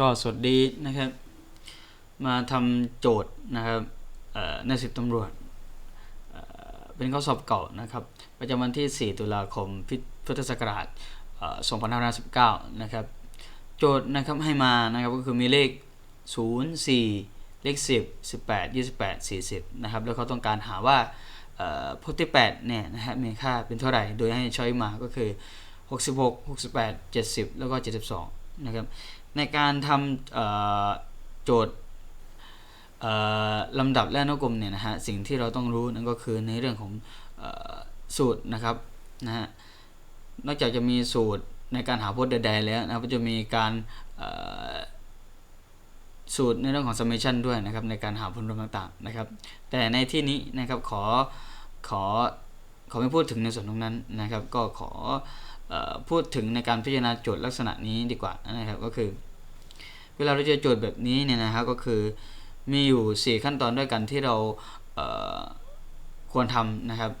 ก็สวัสดีนะครับ มาทำโจทย์นะครับในสิบตำรวจเเป็นข้อสอบเก่านะครับ ประจำวันที่ 4 ตุลาคมพุทธศักราชเอ่อ2519 นะครับ โจทย์นะครับให้มานะครับก็คือมีเลข 0 4 เลข 10 18 28 40 นะครับ แล้วเขาต้องการหาว่าพจน์ที่8เนี่ยนะฮะมีค่าเป็นเท่าไหร่ โดยให้ช้อยมาก็คือ 66 68 70 แล้วก็ 72 นะครับ ในการทำโจทย์ลำดับและอนุกรมเนี่ยนะฮะสิ่งที่เราต้องรู้นั่นก็คือในเรื่องของอสูตรนะครับนะฮะนอกจากจะมีสูตรในการหาพจน์ใดๆแล้วนะครับก็จะมีการสูตรในเรื่องของ summation ด้วยนะครับในการหาผลรวมต่างๆนะครับ แต่ในที่นี้นะครับขอขอขอไม่พูดถึงในส่วนตรงนั้นนะครับ ก็ขอ พูดถึงในการพิจารณาโจทย์ลักษณะนี้ดีกว่านะครับก็คือ เวลาเราเจอโจทย์แบบนี้เนี่ยนะครับก็คือมีอยู่ 4 ขั้นตอนด้วยกันที่เราเควรทำนะครับ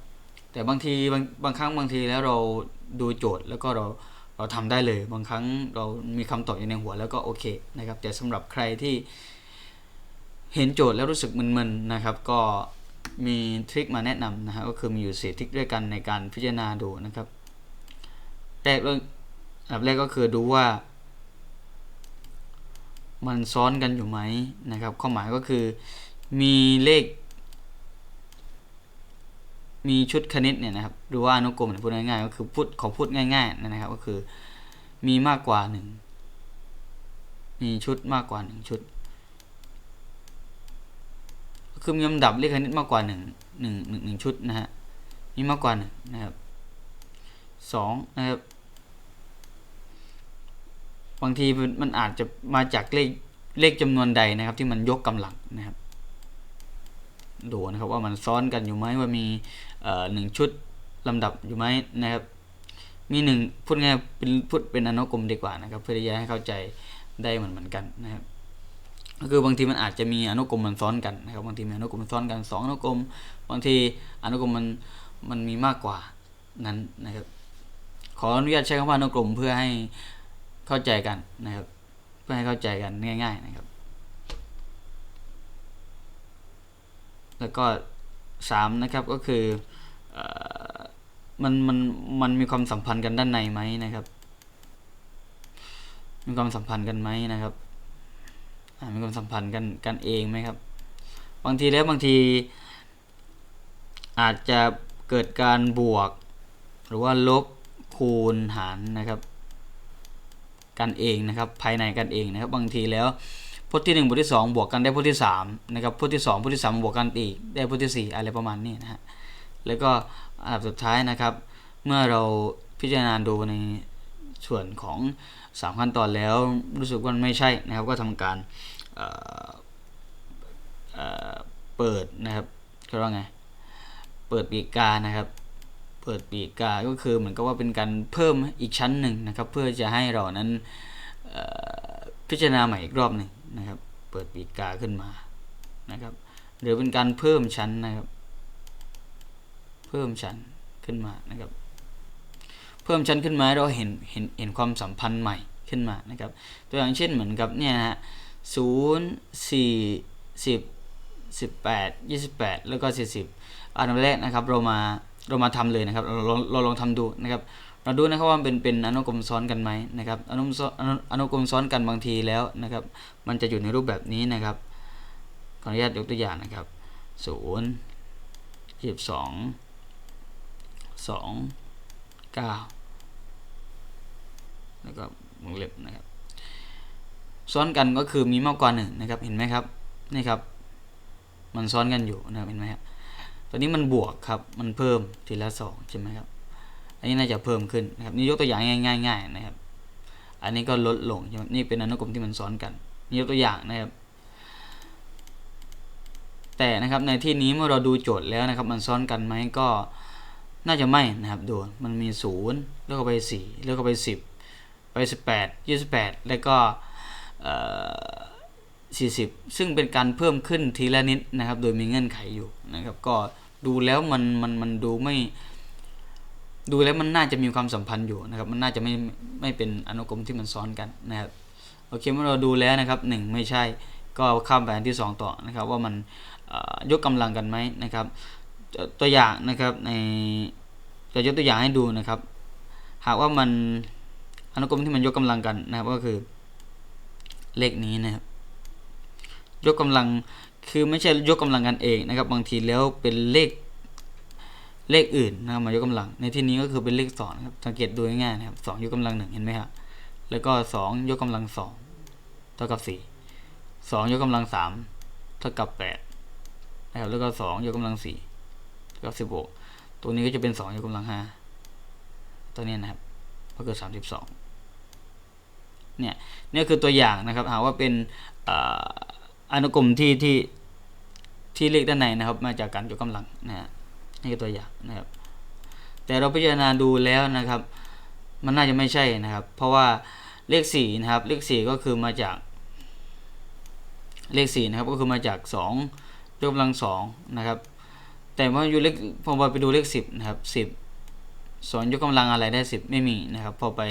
แต่บางทีบางบางครั้งบางทีแล้วเราดูโจทย์แล้วก็เราเราทำได้เลย บางครั้งเรามีคำตอบอยู่ในหัวแล้วก็โอเคนะครับ แต่สำหรับใครที่เห็นโจทย์แล้วรู้สึกมึนๆนะครับ ก็มีทริคมาแนะนำนะฮะก็คือมีอยู่สี่ทริคด้วยกันในการพิจารณาดูนะครับ แรกเรื่องอันดับแรกก็คือดูว่า มันซ้อนกันอยู่ไหมนะครับข้อหมายก็คือมีเลข มีชุดคณิตเนี่ยนะครับหรือว่าอนุกรมเนี่ยพูดง่ายๆก็คือพูดขอพูดง่ายๆนะครับ ก็คือมีมากกว่าหนึ่งมีชุดมากกว่าหนึ่งชุดก็คือมีลำดับเลขคณิตมากกว่าหนึ่งหนึ่งหนึ่งชุดนะฮะมีมากกว่าหนึ่งนะครับสองนะครับ บางทีมันอาจจะมาจากเลขเลขจำนวนใดนะครับที่มันยกกำลังนะครับดูนะครับว่ามันซ้อนกันอยู่ไหมว่ามีหนึ่งชุดลำดับอยู่ไหมนะครับ มีหนึ่งพูดง่ายเป็นพูดเป็นอนุกรมดีกว่านะครับ เพื่อที่จะให้เข้าใจได้เหมือนเหมือนกันนะครับก็คือบางทีมันอาจจะมีอนุกรมมันซ้อนกันนะครับบางทีมีอนุกรมมันซ้อนกันสองอนุกรมบางทีอนุกรมมันมันมีมากกว่านั้นนะครับ ขออนุญาตใช้คำว่าอนุกรมเพื่อให้ เข้าใจกันนะครับ เพื่อให้เข้าใจกันง่าย ๆนะครับ แล้วก็สามนะครับก็คืออมันมันมันมีความสัมพันธ์กันด้านในไหมนะครับ มีความสัมพันธ์กันไหมนะครับมีความสัมพันธ์กันกันเองไหมครับ บางทีแล้วบางที อาจจะเกิดการบวก หรือว่าลบคูณหารนะครับ กันเองนะครับภายในกันเองนะครับบางทีแล้วพจน์ที่ 1 บทที่ 2 บวกกันได้พจน์ที่3นะครับพจน์ที่ 2พจน์ที่ 3 บวกกันอีกได้พจน์ที่ 4 อะไรประมาณนี้นะฮะแล้วก็อันดับสุดท้ายนะครับ เมื่อเราพิจารณาดูในส่วนของ 3 ขั้นตอนแล้วรู้สึกว่าไม่ใช่นะครับก็ทำการเเเปิดนะครับเขาเรียกว่าไงเปิดปีกกานะครับ เปิดปีกกาก็คือเหมือนกับว่าเป็นการเพิ่มอีกชั้นหนึ่งนะครับ เพื่อจะให้เรานั้นพิจารณาใหม่อีกรอบหนึ่งนะครับ เปิดปีกกาขึ้นมานะครับ หรือเป็นการเพิ่มชั้นนะครับ เพิ่มชั้นขึ้นมานะครับ เพิ่มชั้นขึ้นมาเราเห็นเห็นเห็นความสัมพันธ์ใหม่ขึ้นมานะครับ ตัวอย่างเช่นเหมือนกับเนี่ยฮะศูนย์สี่สิบสิบแปดยี่สิบแปดแล้วก็สี่สิบอันดับแรกนะครับเรามา เรามาทำเลยนะครับเราลองเราลองทำดูนะครับ เราดูนะครับว่าเป็นเป็นอนุกรมซ้อนกันไหมนะครับอนุซ้อนอนุกรมซ้อนกันบางทีแล้วนะครับ มันจะอยู่ในรูปแบบนี้นะครับขออนุญาตยกตัวอย่างนะครับศูนย์สิบสองสองเก้าแล้วก็วงเล็บนะครับซ้อนกันก็คือมีมากกว่าหนึ่งนะครับเห็นไหมครับนี่ครับ มันซ้อนกันอยู่นะครับเห็นไหมครับ ตัวนี้มันบวกครับ มันเพิ่มทีละสองใช่ไหมครับ อันนี้น่าจะเพิ่มขึ้นนะครับ นี่ยกตัวอย่างง่าย ๆ นะครับ อันนี้ก็ลดลงใช่ไหมนี่เป็นอนุกรมที่มันซ้อนกัน นี่ยกตัวอย่างนะครับ แต่นะครับในที่นี้เมื่อเราดูโจทย์แล้วนะครับ มันซ้อนกันไหมก็น่าจะไม่นะครับดูมันมีศูนย์แล้วก็ไปสี่แล้วก็ไปสิบไปสิบแปดยี่สิบแปดแล้วก็เอ่อ40 ซึ่งเป็นการเพิ่มขึ้นทีละนิดนะครับ โดยมีเงื่อนไขอยู่นะครับ ก็ ดูแล้วมันมันมันดูไม่ดูแล้วมันน่าจะมีความสัมพันธ์อยู่นะครับ มันน่าจะไม่ไม่เป็นอนุกรมที่มันซ้อนกันนะครับโอเคเมื่อเราดูแล้วนะครับหนึ่งไม่ใช่ก็ข้ามไปอันที่สองต่อนะครับ ว่ามันยกกำลังกันไหมนะครับตัวตัวอย่างนะครับในจะยกตัวอย่างให้ดูนะครับ หากว่ามันอนุกรมที่มันยกกำลังกันนะครับ ก็คือเลขนี้นะครับ ยกกำลัง คือไม่ใช่ยกกำลังกันเองนะครับ บางทีแล้วเป็นเลขเลขอื่นนะครับมายกกำลัง ในที่นี้ก็คือเป็นเลขสองครับสังเกตดูง่ายๆนะครับสองยกกำลังหนึ่งเห็นไหมครับแล้วก็สองยกกำลังสองเท่ากับสี่สองยกกำลังสามเท่ากับแปดนะครับแล้วก็สองยกกำลังสี่เท่ากับสิบหกตัวนี้ก็จะเป็นสองยกกำลังห้าตัวนี้นะครับก็คือสามสิบสองเนี่ยนี่คือตัวอย่างนะครับหาว่าเป็น อนุกรมที่ที่ที่เลขด้านในนะครับ มาจากการยกกำลังนะฮะนี่คือตัวอย่างนะครับ แต่เราพิจารณาดูแล้วนะครับ มันน่าจะไม่ใช่นะครับ เพราะว่าเลขสี่นะครับ เลขสี่ก็คือมาจากเลขสี่นะครับก็คือมาจากสองยกกำลังสองนะครับ แต่ว่าอยู่เลขพอไปดูเลขสิบนะครับสิบสองยกกำลังอะไรได้สิบไม่มีนะครับ พอไป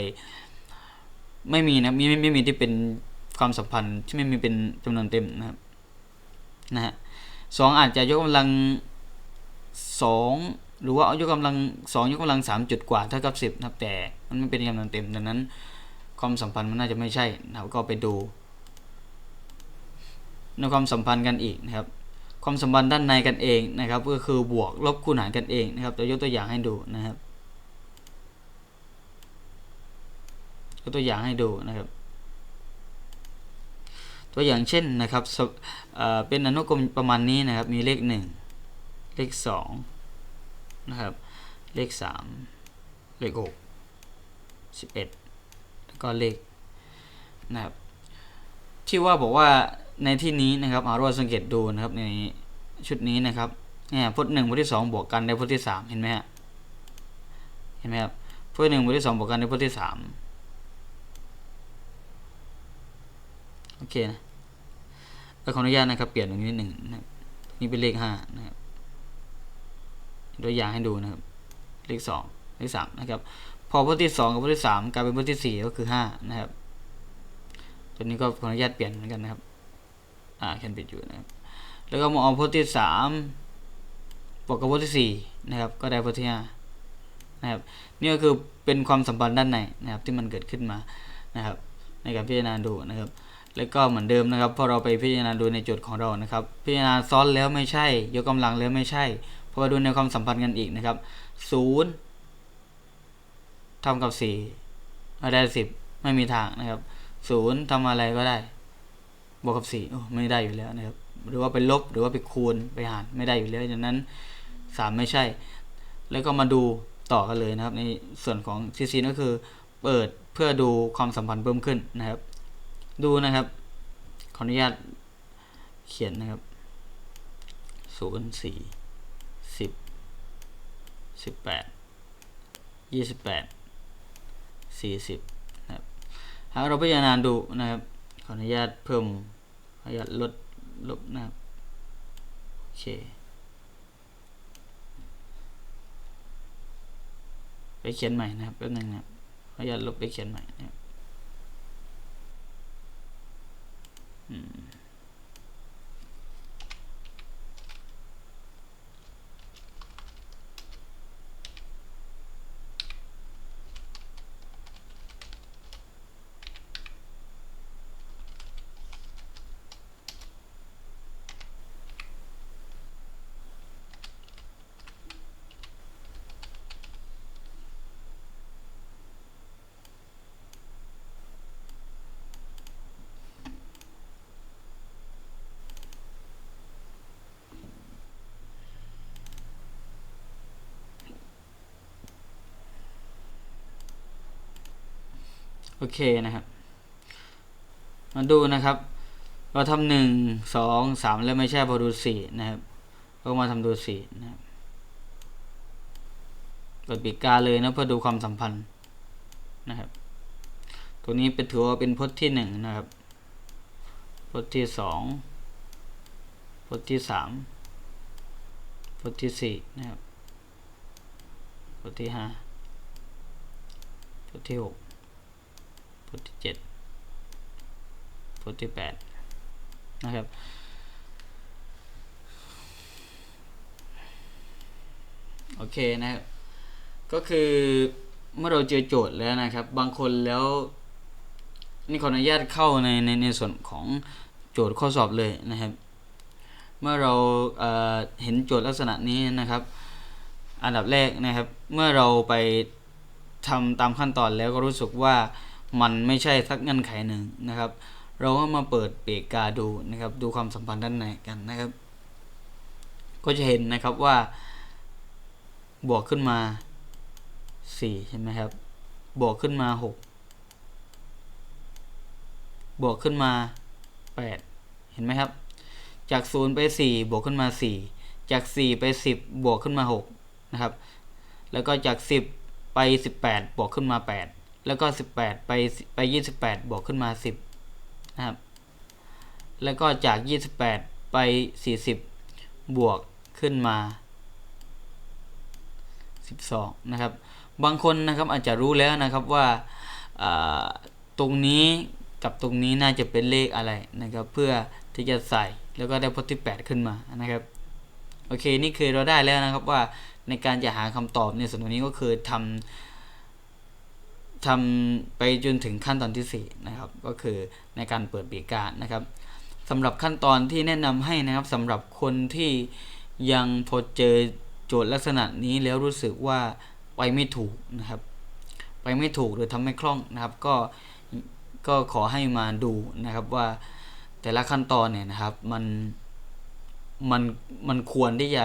ไม่มีนะมีไม่ไม่มีที่เป็น ความสัมพันธ์ที่ไม่มีเป็นจำนวนเต็มนะครับนะฮะสองอาจจะยกกำลังสองหรือว่าเอายกกำลังสองยกกำลังสามจุดกว่าเท่ากับสิบนะครับแต่มันไม่เป็นจำนวนเต็มดังนั้น ความสัมพันธ์มันน่าจะไม่ใช่นะครับก็ไปดูในความสัมพันธ์กันอีกนะครับ ความสัมพันธ์ด้านในกันเองนะครับ ก็คือบวกลบคูณหารกันเองนะครับจะยกตัวอย่างให้ดูนะครับยกตัวอย่างให้ดูนะครับ ตัวอย่างเช่นนะครับเเป็นอนุกรมประมาณนี้นะครับ มีเลข 1 เลข2นะครับ เลข 3 เลข 6 11 แล้วก็เลขนะครับที่ว่าบอกว่าในที่นี้นะครับหาเราสังเกตดูนะครับในชุดนี้นะครับเนี่ยพจน์หนึ่งพจน์ที่สองบวกกันได้พจน์ที่สามเห็นไหมฮะเห็นไหมครับพจน์หนึ่งพจน์ที่สองบวกกันได้พจน์ที่สาม โอ เคนะขออนุญาตนะครับ เปลี่ยนตรงนี้นิดหนึ่งนะครับนี่เป็นเลขห้านะครับตัวอย่างให้ดูนะครับ เลขสองเลขสามนะครับ พอพจน์ที่สองกับพจน์ที่สามกลายเป็นพจน์ที่สี่ก็คือห้านะครับ ตัวนี้ก็ขออนุญาตเปลี่ยนเหมือนกันนะครับ อ่าเขียนผิดอยู่นะครับ แล้วก็มาเอาพจน์ที่สามบวกกับพจน์ที่สี่นะครับ ก็ได้พจน์ที่ห้านะครับ นี่ก็คือเป็นความสัมพันธ์ด้านในนะครับ ที่มันเกิดขึ้นมานะครับ ในการพิจารณาดูนะครับ แล้วก็เหมือนเดิมนะครับพอเราไปพิจารณาดูในโจทย์ของเรานะครับ พิจารณาซ้อนแล้วไม่ใช่ ยกกำลังแล้วไม่ใช่พอมาดูในความสัมพันธ์กันอีกนะครับศูนย์ท่ากับสี่มาได้สิบไม่มีทางนะครับศูนย์ทำอะไรก็ได้บวกกับสี่โอ้ไม่ได้อยู่แล้วนะครับ หรือว่าไปลบหรือว่าไปคูณไปหารไม่ได้อยู่แล้วดังนั้นสามไม่ใช่ แล้วก็มาดูต่อกันเลยนะครับ ในส่วนของ CC ก็คือเปิดเพื่อดูความสัมพันธ์เพิ่มขึ้นนะครับ ดูนะครับ ขออนุญาตเขียนนะครับศูนย์สี่สิบสิบแปดยี่สิบแปดสี่สิบนะครับหากเราพิจารณาดูนะครับ ขออนุญาตเพิ่มขออนุญาตลดลบนะครับโอเคไปเขียนใหม่นะครับแป๊บนึงนะครับขออนุญาตลบไปเขียนใหม่นะครับ อื อเคนะครับ มาดูนะครับ เราทำหนึ่งสองสามแล้วไม่ใช่พอดูสี่นะครับ ก็มาทำดูสี่นะครับเปิดปีกาเลยนะเพื่อดูความสัมพันธ์นะครับ ตัวนี้เป็นถือว่าเป็นพจน์ที่หนึ่งนะครับ พจน์ที่สองพจน์ที่สามพจน์ที่สี่นะครับพจน์ที่ห้าพจน์ที่หก พจน์ที่เจ็ดพ พจน์ที่แปดนะครับโอเคนะครับ ก็คือเมื่อเราเจอโจทย์แล้วนะครับ บางคนแล้วนี่ขออนุญาตเข้าในในในส่วนของโจทย์ข้อสอบเลยนะครับ เมื่อเราเเห็นโจทย์ลักษณะนี้นะครับ อันดับแรกนะครับ เมื่อเราไปทำตามขั้นตอนแล้วก็รู้สึกว่ามันไม่ใช่สักเงื่อนไขหนึ่งนะครับ เราก็มาเปิดเปกกาดูนะครับ ดูความสัมพันธ์ด้านในกันนะครับ ก็จะเห็นนะครับว่า บวกขึ้นมาสี่ใช่ไหมครับ บวกขึ้นมาหกบวกขึ้นมาแปดเห็นไหมครับ จากศูนย์ไปสี่บวกขึ้นมาสี่จากสี่ไปสิบบวกขึ้นมาหกนะครับ แล้วก็จากสิบไปสิบแปดบวกขึ้นมาแปดแล้วก็สิบแปดไปไปยี่สิบแปดบวกขึ้นมาสิบ นะครับ แล้วก็จากยี่สิบแปดไปสี่สิบวกขึ้นมา 12 นะครับ บางคนนะครับอาจจะรู้แล้วนะครับว่าาตรงนี้กับตรงนี้น่าจะเป็นเลขอะไรนะครับ เพื่อที่จะใส่แล้วก็ได้พจน์ที่ 8 ขึ้นมานะครับโอเคนี่คือเราได้แล้วนะครับว่าในการจะหาคำตอบในส่วนตรงนี้ก็คือทำ ทำไปจนถึงขั้นตอนที่ 4 นะครับ ก็คือในการเปิดปีกการนะครับสำหรับขั้นตอนที่แนะนำให้นะครับสำหรับคนที่ยังพอเจอโจทย์ลักษณะนี้แล้วรู้สึกว่าไปไม่ถูกนะครับ ไปไม่ถูกหรือทำไม่คล่องนะครับ ก็ก็ขอให้มาดูนะครับว่าแต่ละขั้นตอนเนี่ยนะครับมันมันมันควรที่จะ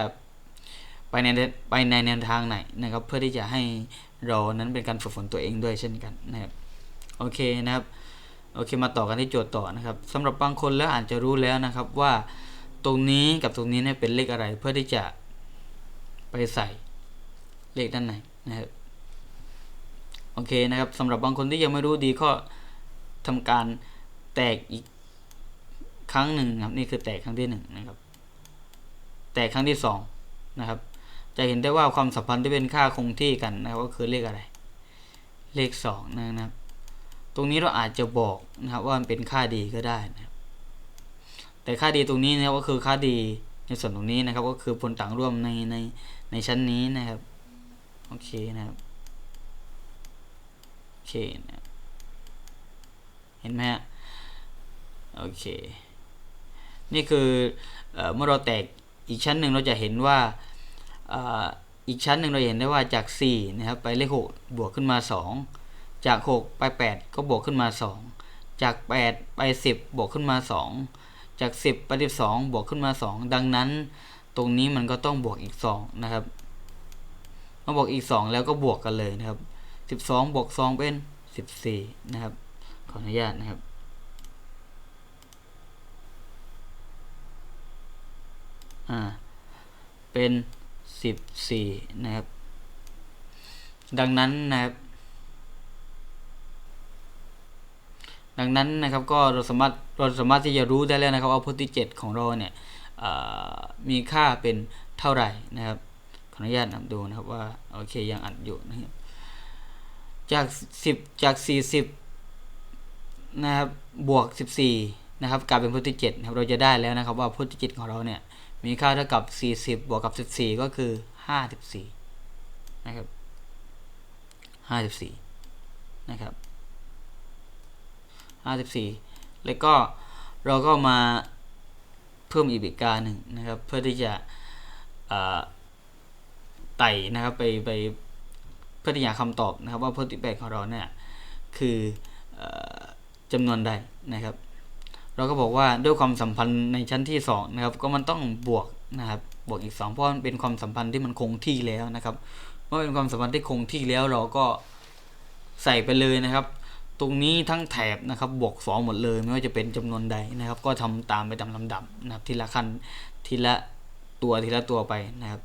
ไปในไปในแนวทางไหนนะครับ เพื่อที่จะให้ เรานั้นเป็นการฝึกฝนตัวเองด้วยเช่นกันนะครับโอเคนะครับโอเคมาต่อกันที่โจทย์ต่อนะครับสำหรับบางคนแล้วอาจจะรู้แล้วนะครับว่าตรงนี้กับตรงนี้เนี่ยเป็นเลขอะไรเพื่อที่จะไปใส่เลขด้านในนะครับโอเคนะครับสำหรับบางคนที่ยังไม่รู้ดีก็ทำการแตกอีกครั้งหนึ่งครับนี่คือแตกครั้งที่หนึ่งนะครับ แตกครั้งที่สองนะครับ จะเห็นได้ว่าความสัมพันธ์ที่เป็นค่าคงที่กันนะครับก็คือเลขอะไร เลขสองนะครับ ตรงนี้เราอาจจะบอกนะครับว่ามันเป็นค่าดีก็ได้นะครับแต่ค่าดีตรงนี้นะครับก็คือค่าดีในส่วนตรงนี้นะครับ ก็คือผลต่างร่วมในในในชั้นนี้นะครับโอเคนะครับโอเคนะเห็นไหมฮะโอเค นี่คือเอเมื่อเราแตกอีกชั้นหนึ่งเราจะเห็นว่า อีกชั้นหนึ่งเราเห็นได้ว่าจาก4นะครับไปเลข6บวกขึ้นมา 2 จาก 6 ไป 8 ก็บวกขึ้นมา 2 จาก 8 ไป 10 บวกขึ้นมา 2 จาก 10 ไป 12 บวกขึ้นมา 2 ดังนั้น ตรงนี้มันก็ต้องบวกอีก 2 นะครับมาบวกอีก 2 แล้วก็บวกกันเลยนะครับ 12 บวก 2 เป็น 14 นะครับ ขออนุญาตนะครับอ่าเป็น 14 นะครับ ดังนั้นนะครับ ดังนั้นนะครับก็เราสามารถเราสามารถที่จะรู้ได้แล้วนะครับว่าพจน์ที่7ของเราเนี่ยมีค่าเป็นเท่าไหร่นะครับขออนุญาตนดูนะครับว่าโอเคยังอัดอยู่นะครับจาก 10 จาก 40นะครับบวก 14นะครับกลายเป็นพจน์ที่7นะครับเราจะได้แล้วนะครับว่าพจน์ที่7ของเราเนี่ย มีค่าเท่ากับ 40 บวกกับ 14 ก็คือ 54 นะครับ 54 นะครับ 54 แล้วก็เราก็มาเพิ่มอีกอีกการหนึ่งนะครับ เพื่อที่จะไต่นะครับไปไปเพื่อที่จะคำตอบนะครับว่าพจน์ที่แปของเราเนี่ยคืออจำนวนใดนะครับ เราก็บอกว่าด้วยความสัมพันธ์ในชั้นที่2นะครับก็มันต้องบวกนะครับบวกอีก 2 เพราะมันเป็นความสัมพันธ์ที่มันคงที่แล้วนะครับเมื่อเป็นความสัมพันธ์ที่คงที่แล้วเราก็ใส่ไปเลยนะครับ ตรงนี้ทั้งแถบนะครับบวก 2 หมดเลย ไม่ว่าจะเป็นจำนวนใดนะครับ ก็ทำตามไปตามลำดับนะครับทีละขั้นทีละตัวทีละตัวไปนะครับ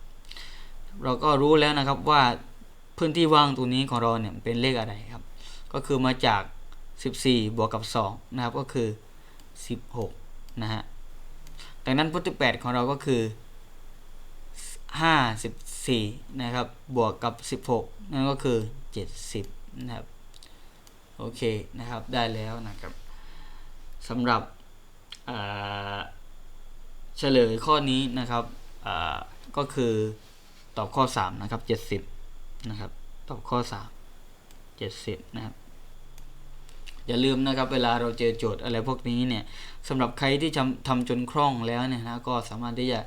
เราก็รู้แล้วนะครับว่าพื้นที่ว่างตรงนี้ของเราเนี่ยเป็นเลขอะไรครับ ก็คือมาจาก 14 บวกกับ 2 นะครับก็คือ 16 นะฮะ ดังนั้นพุทธิแปดของเราก็คือ 54 นะครับ บวกกับ 16 นั่นก็คือ 70 นะครับ โอเคนะครับ ได้แล้วนะครับสำหรับเฉลยข้อนี้นะครับก็คือตอบข้อ 3 นะครับ 70 นะครับ ตอบข้อ 3 70 นะครับ อย่าลืมนะครับเวลาเราเจอโจทย์อะไรพวกนี้เนี่ยสำหรับใครที่ทำทำจนคล่องแล้วเนี่ยนะก็สามารถที่จะ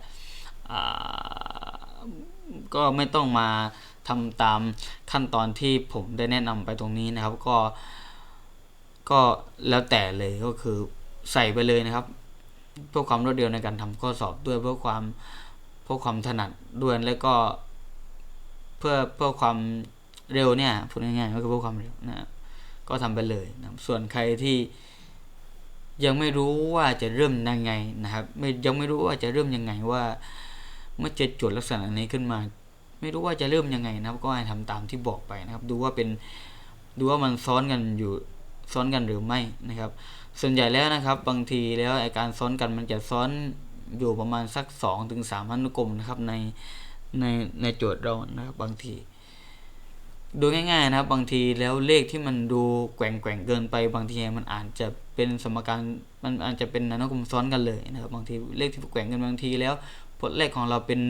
ก็ไม่ต้องมาทำตามขั้นตอนที่ผมได้แนะนำไปตรงนี้นะครับ ก็ก็แล้วแต่เลยก็คือใส่ไปเลยนะครับเพื่อความรวดเร็วในการทำข้อสอบด้วยเพื่อความเพื่อความถนัดด้วยแล้วก็เพื่อเพื่อความเร็วเนี่ยพูดง่ายๆก็คือเพื่อความเร็วนะ ก็ทำไปเลยนะส่วนใครที่ยังไม่รู้ว่าจะเริ่มยังไงนะครับ ไม่ยังไม่รู้ว่าจะเริ่มยังไงว่า เมื่อเจอโจทย์ลักษณะนี้ขึ้นมา ไม่รู้ว่าจะเริ่มยังไงนะครับก็ให้ทำตามที่บอกไปนะครับ ดูว่าเป็นดูว่ามันซ้อนกันอยู่ซ้อนกันหรือไม่นะครับ ส่วนใหญ่แล้วนะครับ บางทีแล้วไอการซ้อนกันมันจะซ้อนอยู่ประมาณสัก2-3ถึง3อนุกรมนะครับในในในโจทย์เรานะครับบางที ดูง่ายๆนะครับบางทีแล้วเลขที่มันดูแกว่งแกว่งๆเกินไป บางทีมันอาจจะเป็นสมการมันอาจจะเป็นอนุกรมซ้อนกันเลยนะครับบางทีเลขที่แกว่งกันบางทีแล้วพจน์เลขของเราเป็น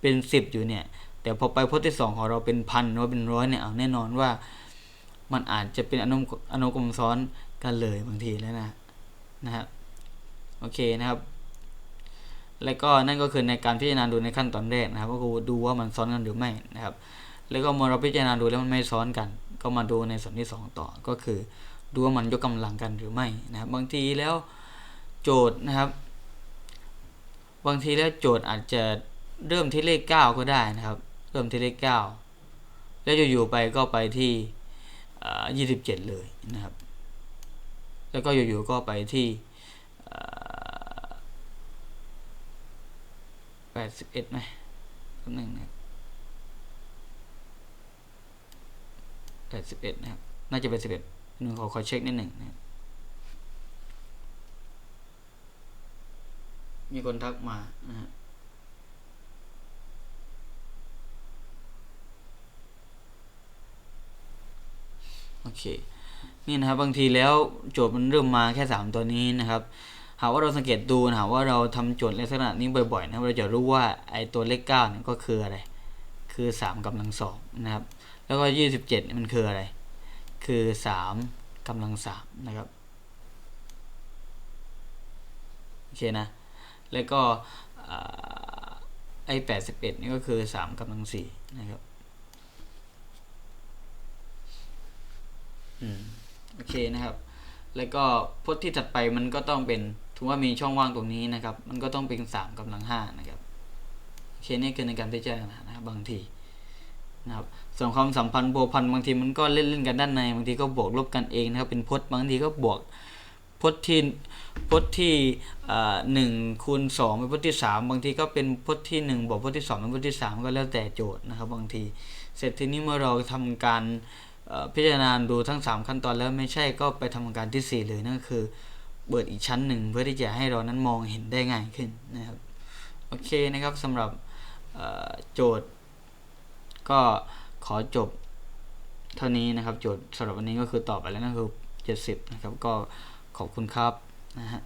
เป็นสิบอยู่เนี่ย แต่พอไปพจน์ที่สองของเราเป็นพันหรือว่าเป็นร้อยเนี่ยเอาแน่นอนว่า มันอาจจะเป็นอนุอนุกรมซ้อนกันเลยบางทีแล้วนะนะครับโอเคนะครับ แล้วก็นั่นก็คือในการพิจารณาดูในขั้นตอนแรกนะครับก็คือดูว่ามันซ้อนกันหรือไม่นะครับ แล้วก็มื่อเราพิจารณาดูแล้วมันไม่ซ้อนกัน ก็มาดูในส่วนที่ 2 ต่อก็คือดูว่ามันยกกำลังกันหรือไม่นะครับบางทีแล้วโจทย์นะครับ บางทีแล้วโจทย์อาจจะเริ่มที่เลข 9 ก็ได้นะครับ เริ่มที่เลข 9 แล้วอยู่ๆไปก็ไปที่ยี่สิบเลยนะครับ แล้วก็อยู่ๆก็ไปที่แปดสิบเอ็ดไหมหนึ่งนะ แปดสิบเอ็ดนะครับ น่าจะเป็นสิบเอ็ดหนึ่งขอขอเช็คนิดหนึ่งนะมีคนทักมานะฮะโอเค นี่นะครับบางทีแล้วโจทย์มันเริ่มมาแค่ 3 ตัวนี้นะครับ หากว่าเราสังเกตดูนะหากว่าเราทำโจทย์ลักษณะนี้บ่อยๆนะรเราจะรู้ว่าไอ้ตัวเลข9เนี่ยก็คืออะไร คือ 3กำลังสองนะครับ แล้วก็27เนี่ยมันคืออะไร คือ3กำลัง3นะครับ โอเคนะ แล้วก็ไอ่าไอ้81นี่ก็คือ3กำลัง4นะครับ อืม โอเคนะครับ แล้วก็พจน์ที่ถัดไปมันก็ต้องเป็นถือว่ามีช่องว่างตรงนี้นะครับ มันก็ต้องเป็นสามกำลังห้านะครับ โอเคนี่คือในการพิจารณานะครับบางที นะครับส่วนความสัมพันธ์โบพันบางทีมันก็เล่นเล่นกันด้านในบางทีก็บวกลบกันเองนะครับเป็นพจน์บางทีก็บวกพจน์ที่พจน์ที่หนึ่งคูณสองเป็นพจน์ที่สามบางทีก็เป็นพจน์ที่หนึ่งบวกพจน์ที่สองเป็นพจน์ที่สามก็แล้วแต่โจทย์นะครับ บางที เสร็จทีนี้เมื่อเราทำการพิจารณาดูทั้ง 3 ขั้นตอนแล้วไม่ใช่ก็ไปทำการที่ 4 เลยนั่นก็คือเปิดอีกชั้นหนึ่งเพื่อที่จะให้เรานั้นมองเห็นได้ง่ายขึ้นนะครับโอเคนะครับสำหรับโจทย์ ก็ขอจบเท่านี้นะครับ โจทย์สำหรับวันนี้ก็คือตอบไปแล้วนั่นคือ 70 นะครับ ก็ขอบคุณครับนะฮะ